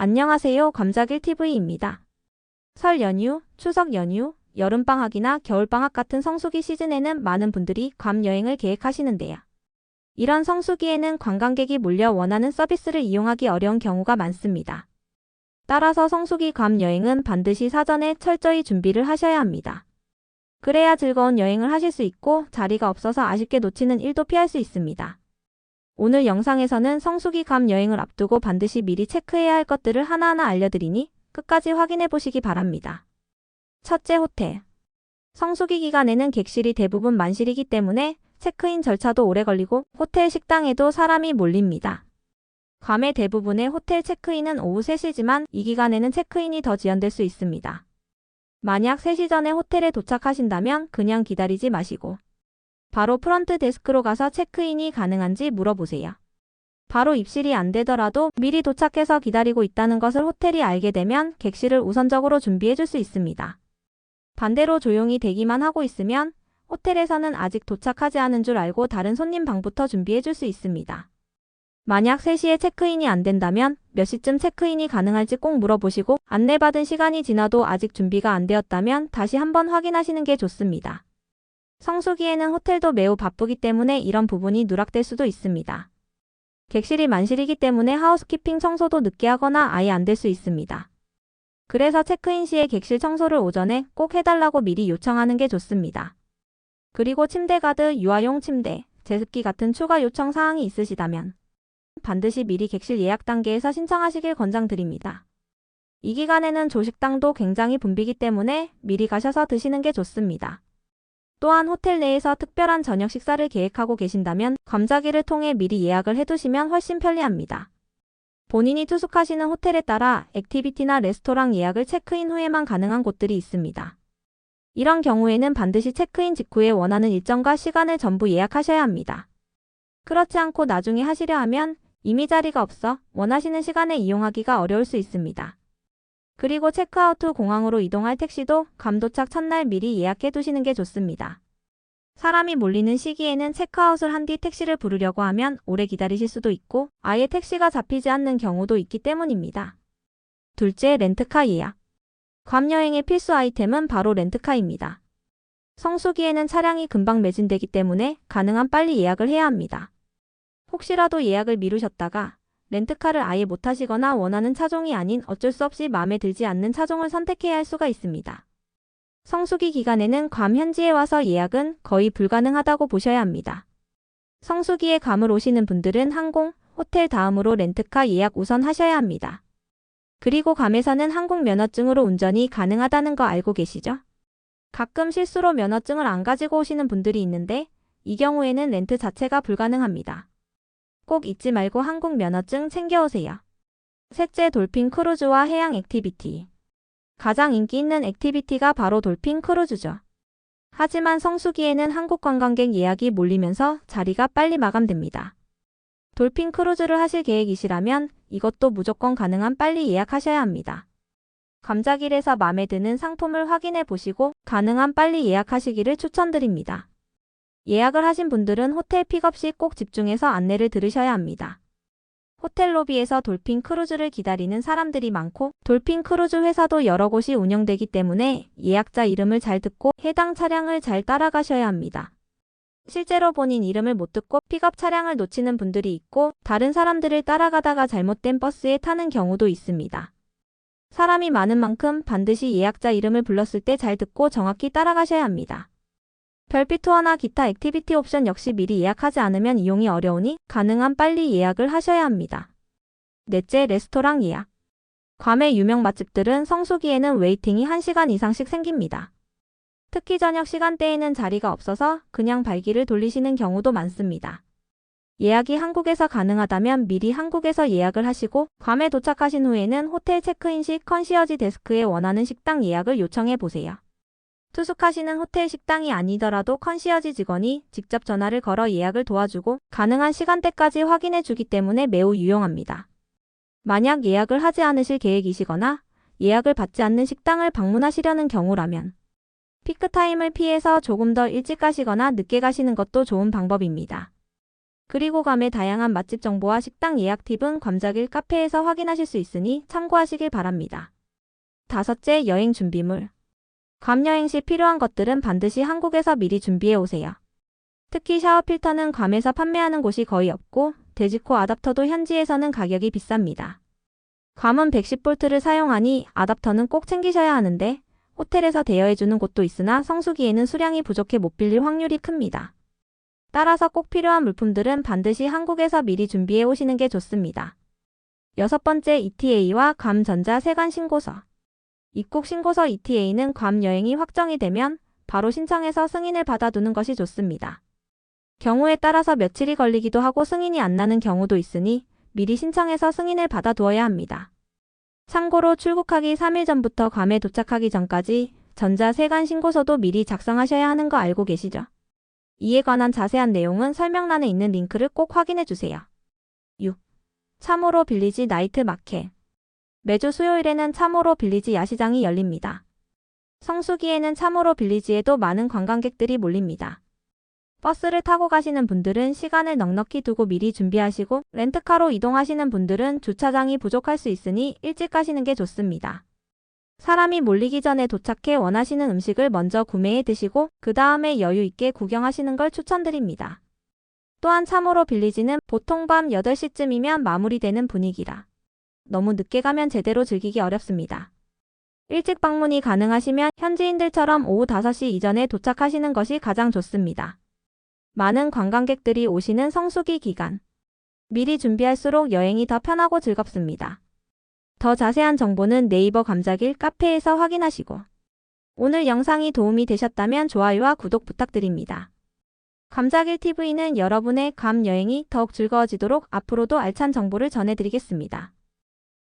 안녕하세요. 감자길TV입니다. 설 연휴, 추석 연휴, 여름방학이나 겨울방학 같은 성수기 시즌에는 많은 분들이 괌 여행을 계획하시는데요. 이런 성수기에는 관광객이 몰려 원하는 서비스를 이용하기 어려운 경우가 많습니다. 따라서 성수기 괌 여행은 반드시 사전에 철저히 준비를 하셔야 합니다. 그래야 즐거운 여행을 하실 수 있고 자리가 없어서 아쉽게 놓치는 일도 피할 수 있습니다. 오늘 영상에서는 성수기 괌 여행을 앞두고 반드시 미리 체크해야 할 것들을 하나하나 알려드리니 끝까지 확인해 보시기 바랍니다. 첫째 호텔. 성수기 기간에는 객실이 대부분 만실이기 때문에 체크인 절차도 오래 걸리고 호텔 식당에도 사람이 몰립니다. 괌의 대부분의 호텔 체크인은 오후 3시지만 이 기간에는 체크인이 더 지연될 수 있습니다. 만약 3시 전에 호텔에 도착하신다면 그냥 기다리지 마시고 바로 프런트 데스크로 가서 체크인이 가능한지 물어보세요. 바로 입실이 안 되더라도 미리 도착해서 기다리고 있다는 것을 호텔이 알게 되면 객실을 우선적으로 준비해 줄 수 있습니다. 반대로 조용히 대기만 하고 있으면 호텔에서는 아직 도착하지 않은 줄 알고 다른 손님 방부터 준비해 줄 수 있습니다. 만약 3시에 체크인이 안 된다면 몇 시쯤 체크인이 가능할지 꼭 물어보시고 안내받은 시간이 지나도 아직 준비가 안 되었다면 다시 한번 확인하시는 게 좋습니다. 성수기에는 호텔도 매우 바쁘기 때문에 이런 부분이 누락될 수도 있습니다. 객실이 만실이기 때문에 하우스키핑 청소도 늦게 하거나 아예 안 될 수 있습니다. 그래서 체크인 시에 객실 청소를 오전에 꼭 해달라고 미리 요청하는 게 좋습니다. 그리고 침대 가드, 유아용 침대, 제습기 같은 추가 요청 사항이 있으시다면 반드시 미리 객실 예약 단계에서 신청하시길 권장드립니다. 이 기간에는 조식당도 굉장히 붐비기 때문에 미리 가셔서 드시는 게 좋습니다. 또한 호텔 내에서 특별한 저녁 식사를 계획하고 계신다면 감자기를 통해 미리 예약을 해두시면 훨씬 편리합니다. 본인이 투숙하시는 호텔에 따라 액티비티나 레스토랑 예약을 체크인 후에만 가능한 곳들이 있습니다. 이런 경우에는 반드시 체크인 직후에 원하는 일정과 시간을 전부 예약하셔야 합니다. 그렇지 않고 나중에 하시려 하면 이미 자리가 없어 원하시는 시간에 이용하기가 어려울 수 있습니다. 그리고 체크아웃 후 공항으로 이동할 택시도 감 도착 첫날 미리 예약해 두시는 게 좋습니다. 사람이 몰리는 시기에는 체크아웃을 한 뒤 택시를 부르려고 하면 오래 기다리실 수도 있고 아예 택시가 잡히지 않는 경우도 있기 때문입니다. 둘째, 렌트카 예약. 괌 여행의 필수 아이템은 바로 렌트카입니다. 성수기에는 차량이 금방 매진되기 때문에 가능한 빨리 예약을 해야 합니다. 혹시라도 예약을 미루셨다가 렌트카를 아예 못하시거나 원하는 차종이 아닌 어쩔 수 없이 마음에 들지 않는 차종을 선택해야 할 수가 있습니다. 성수기 기간에는 괌 현지에 와서 예약은 거의 불가능하다고 보셔야 합니다. 성수기에 괌을 오시는 분들은 항공, 호텔 다음으로 렌트카 예약 우선 하셔야 합니다. 그리고 괌에서는 한국 면허증으로 운전이 가능하다는 거 알고 계시죠? 가끔 실수로 면허증을 안 가지고 오시는 분들이 있는데 이 경우에는 렌트 자체가 불가능합니다. 꼭 잊지 말고 한국 면허증 챙겨오세요. 셋째 돌핀 크루즈와 해양 액티비티. 가장 인기 있는 액티비티가 바로 돌핀 크루즈죠. 하지만 성수기에는 한국 관광객 예약이 몰리면서 자리가 빨리 마감됩니다. 돌핀 크루즈를 하실 계획이시라면 이것도 무조건 가능한 빨리 예약하셔야 합니다. 감자길에서 마음에 드는 상품을 확인해 보시고 가능한 빨리 예약하시기를 추천드립니다. 예약을 하신 분들은 호텔 픽업 시 꼭 집중해서 안내를 들으셔야 합니다. 호텔 로비에서 돌핀 크루즈를 기다리는 사람들이 많고 돌핀 크루즈 회사도 여러 곳이 운영되기 때문에 예약자 이름을 잘 듣고 해당 차량을 잘 따라가셔야 합니다. 실제로 본인 이름을 못 듣고 픽업 차량을 놓치는 분들이 있고 다른 사람들을 따라가다가 잘못된 버스에 타는 경우도 있습니다. 사람이 많은 만큼 반드시 예약자 이름을 불렀을 때 잘 듣고 정확히 따라가셔야 합니다. 별빛 투어나 기타 액티비티 옵션 역시 미리 예약하지 않으면 이용이 어려우니 가능한 빨리 예약을 하셔야 합니다. 넷째, 레스토랑 예약. 괌의 유명 맛집들은 성수기에는 웨이팅이 1시간 이상씩 생깁니다. 특히 저녁 시간대에는 자리가 없어서 그냥 발길을 돌리시는 경우도 많습니다. 예약이 한국에서 가능하다면 미리 한국에서 예약을 하시고 괌에 도착하신 후에는 호텔 체크인 시 컨시어지 데스크에 원하는 식당 예약을 요청해 보세요. 투숙하시는 호텔 식당이 아니더라도 컨시어지 직원이 직접 전화를 걸어 예약을 도와주고 가능한 시간대까지 확인해 주기 때문에 매우 유용합니다. 만약 예약을 하지 않으실 계획이시거나 예약을 받지 않는 식당을 방문하시려는 경우라면 피크타임을 피해서 조금 더 일찍 가시거나 늦게 가시는 것도 좋은 방법입니다. 그리고 괌의 다양한 맛집 정보와 식당 예약 팁은 괌자길 카페에서 확인하실 수 있으니 참고하시길 바랍니다. 다섯째, 여행 준비물. 괌 여행 시 필요한 것들은 반드시 한국에서 미리 준비해 오세요. 특히 샤워 필터는 괌에서 판매하는 곳이 거의 없고 데지코 아답터도 현지에서는 가격이 비쌉니다. 괌은 110V를 사용하니 아답터는 꼭 챙기셔야 하는데 호텔에서 대여해주는 곳도 있으나 성수기에는 수량이 부족해 못 빌릴 확률이 큽니다. 따라서 꼭 필요한 물품들은 반드시 한국에서 미리 준비해 오시는 게 좋습니다. 여섯 번째 ETA와 괌 전자 세관 신고서. 입국 신고서 ETA는 괌 여행이 확정이 되면 바로 신청해서 승인을 받아두는 것이 좋습니다. 경우에 따라서 며칠이 걸리기도 하고 승인이 안 나는 경우도 있으니 미리 신청해서 승인을 받아두어야 합니다. 참고로 출국하기 3일 전부터 괌에 도착하기 전까지 전자 세관 신고서도 미리 작성하셔야 하는 거 알고 계시죠? 이에 관한 자세한 내용은 설명란에 있는 링크를 꼭 확인해 주세요. 6. 참으로 빌리지 나이트 마켓. 매주 수요일에는 참으로 빌리지 야시장이 열립니다. 성수기에는 참으로 빌리지에도 많은 관광객들이 몰립니다. 버스를 타고 가시는 분들은 시간을 넉넉히 두고 미리 준비하시고 렌트카로 이동하시는 분들은 주차장이 부족할 수 있으니 일찍 가시는 게 좋습니다. 사람이 몰리기 전에 도착해 원하시는 음식을 먼저 구매해 드시고 그 다음에 여유 있게 구경하시는 걸 추천드립니다. 또한 참으로 빌리지는 보통 밤 8시쯤이면 마무리되는 분위기라 너무 늦게 가면 제대로 즐기기 어렵습니다. 일찍 방문이 가능하시면 현지인들처럼 오후 5시 이전에 도착하시는 것이 가장 좋습니다. 많은 관광객들이 오시는 성수기 기간. 미리 준비할수록 여행이 더 편하고 즐겁습니다. 더 자세한 정보는 네이버 감자길 카페에서 확인하시고 오늘 영상이 도움이 되셨다면 좋아요와 구독 부탁드립니다. 감자길 TV는 여러분의 감 여행이 더욱 즐거워지도록 앞으로도 알찬 정보를 전해드리겠습니다.